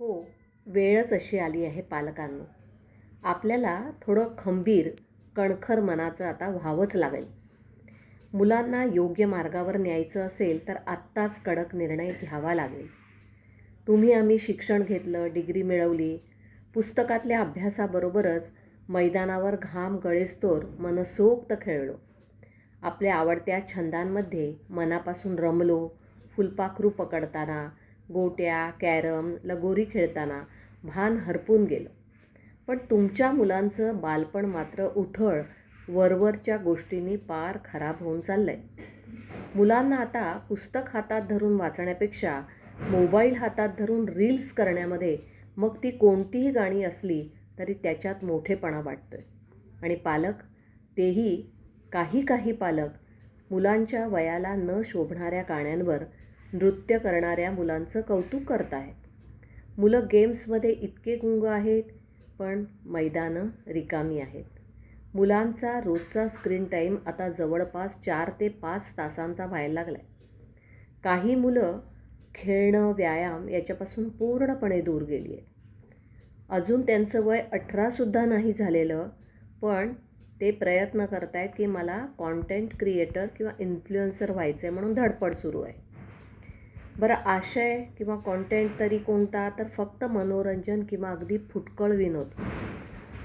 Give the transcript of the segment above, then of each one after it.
हो वेळच अशी आली आहे पालकांनो. आपल्याला थोडं खंबीर कणखर मनाचं आता व्हावंच लागेल. मुलांना योग्य मार्गावर न्यायचं असेल तर आत्ताच कडक निर्णय घ्यावा लागेल. तुम्ही आम्ही शिक्षण घेतलं डिग्री मिळवली पुस्तकातल्या अभ्यासाबरोबरच मैदानावर घाम गळेस्तोर मनसोक्त खेळलो. आपल्या आवडत्या छंदांमध्ये मनापासून रमलो फुलपाखरू पकडताना गोट्या कॅरम लगोरी खेळताना भान हरपून गेलं. पण तुमच्या मुलांचं बालपण मात्र उथळ वरवरच्या गोष्टींनी पार खराब होऊन चाललं आहे मुलांना आता पुस्तक हातात धरून वाचण्यापेक्षा मोबाईल हातात धरून रील्स करण्यामध्ये मग ती कोणतीही गाणी असली तरी त्याच्यात मोठेपणा वाटतो आहे आणि पालक तेही काही काही पालक मुलांच्या वयाला न शोभणाऱ्या गाण्यांवर नृत्य करणाऱ्या मुलांचं कौतुक करत आहेत. मुलं गेम्समध्ये इतके गुंग आहेत पण मैदानं रिकामी आहेत. मुलांचा रोजचा स्क्रीन टाईम आता जवळपास चार ते पाच तासांचा व्हायला लागला आहे काही मुलं खेळणं व्यायाम याच्यापासून पूर्णपणे दूर गेली आहेत अजून त्यांचं वय अठरासुद्धा नाही झालेलं पण ते प्रयत्न करत आहेत की मला कॉन्टेंट क्रिएटर किंवा इन्फ्लुएन्सर व्हायचं आहे म्हणून धडपड सुरू आहे. बरं आशय किंवा कॉन्टेंट तरी कोणता? तर फक्त मनोरंजन किंवा अगदी फुटकळ विनोद.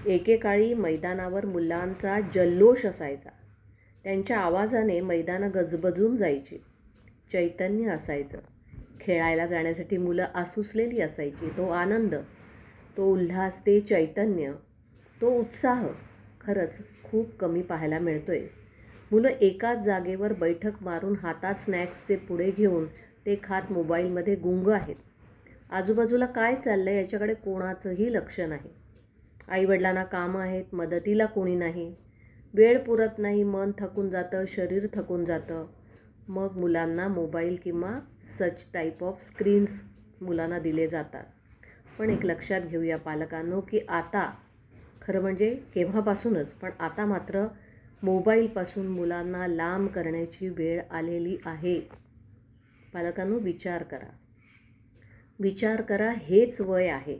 एकेकाळी मैदानावर मुलांचा जल्लोष असायचा. त्यांच्या आवाजाने मैदानं गजबजून जायची. चैतन्य असायचं. खेळायला जाण्यासाठी मुलं आसुसलेली असायची. तो आनंद तो उल्हास ते चैतन्य तो उत्साह खरंच खूप कमी पाहायला मिळतो आहे मुलं एकाच जागेवर बैठक मारून हातात स्नॅक्सचे पुढे घेऊन ते खात मोबाईलमध्ये गुंग आहेत. आजूबाजूला काय चाललं आहे याच्याकडे कोणाचंही लक्ष नाही. आईवडिलांना कामं आहेत मदतीला कोणी नाही. वेळ पुरत नाही मन थकून जातं शरीर थकून जातं. मग मुलांना मोबाईल किंवा सच टाईप ऑफ स्क्रीन्स मुलांना दिले जातात. पण एक लक्षात घेऊया पालकांनो की आता खरं म्हणजे केव्हापासूनच पण आता मात्र मोबाईलपासून मुलांना लांब करण्याची वेळ आलेली आहे. पालकांनो विचार करा. विचार करा हेच वय आहे.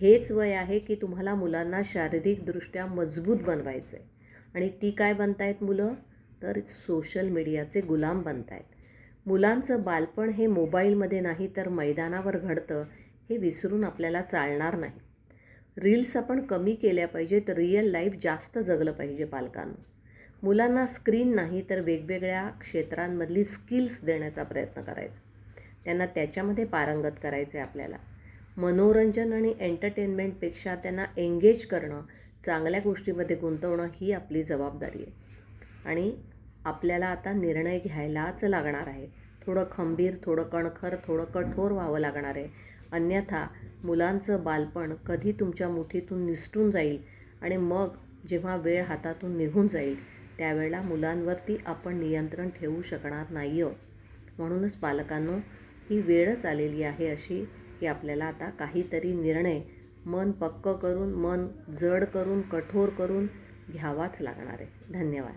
हेच वय आहे की तुम्हाला मुलांना शारीरिकदृष्ट्या मजबूत बनवायचं आहे आणि ती काय बनतायत मुलं? तर सोशल मीडियाचे गुलाम बनत आहेत मुलांचं बालपण हे मोबाईलमध्ये नाही तर मैदानावर घडतं हे विसरून आपल्याला चालणार नाही. रील्स आपण कमी केल्या पाहिजेत रिअल लाईफ जास्त जगलं पाहिजे पालकांना. मुलांना स्क्रीन नाही तर वेगवेगळ्या क्षेत्रांमधली स्किल्स देण्याचा प्रयत्न करायचा. त्यांना त्याच्यामध्ये पारंगत करायचं आहे आपल्याला. मनोरंजन आणि एंटरटेनमेंटपेक्षा त्यांना एंगेज करणं चांगल्या गोष्टीमध्ये गुंतवणं ही आपली जबाबदारी आहे. आणि आपल्याला आता निर्णय घ्यायलाच लागणार आहे. थोडं खंबीर थोडं कणखर थोडं कठोर व्हावं लागणार आहे. अन्यथा मुलांचं बालपण कधी तुमच्या मुठीतून निसटून जाईल आणि मग जेव्हा वेळ हातातून निघून जाईल त्यावेळेला मुलांवरती आपण नियंत्रण ठेवू शकणार नाही आहोत म्हणूनच पालकांनो ही वेळच आलेली आहे अशी की आपल्याला आता काहीतरी निर्णय मन पक्क करून मन जड करून कठोर करून घ्यावाच लागणार आहे. धन्यवाद.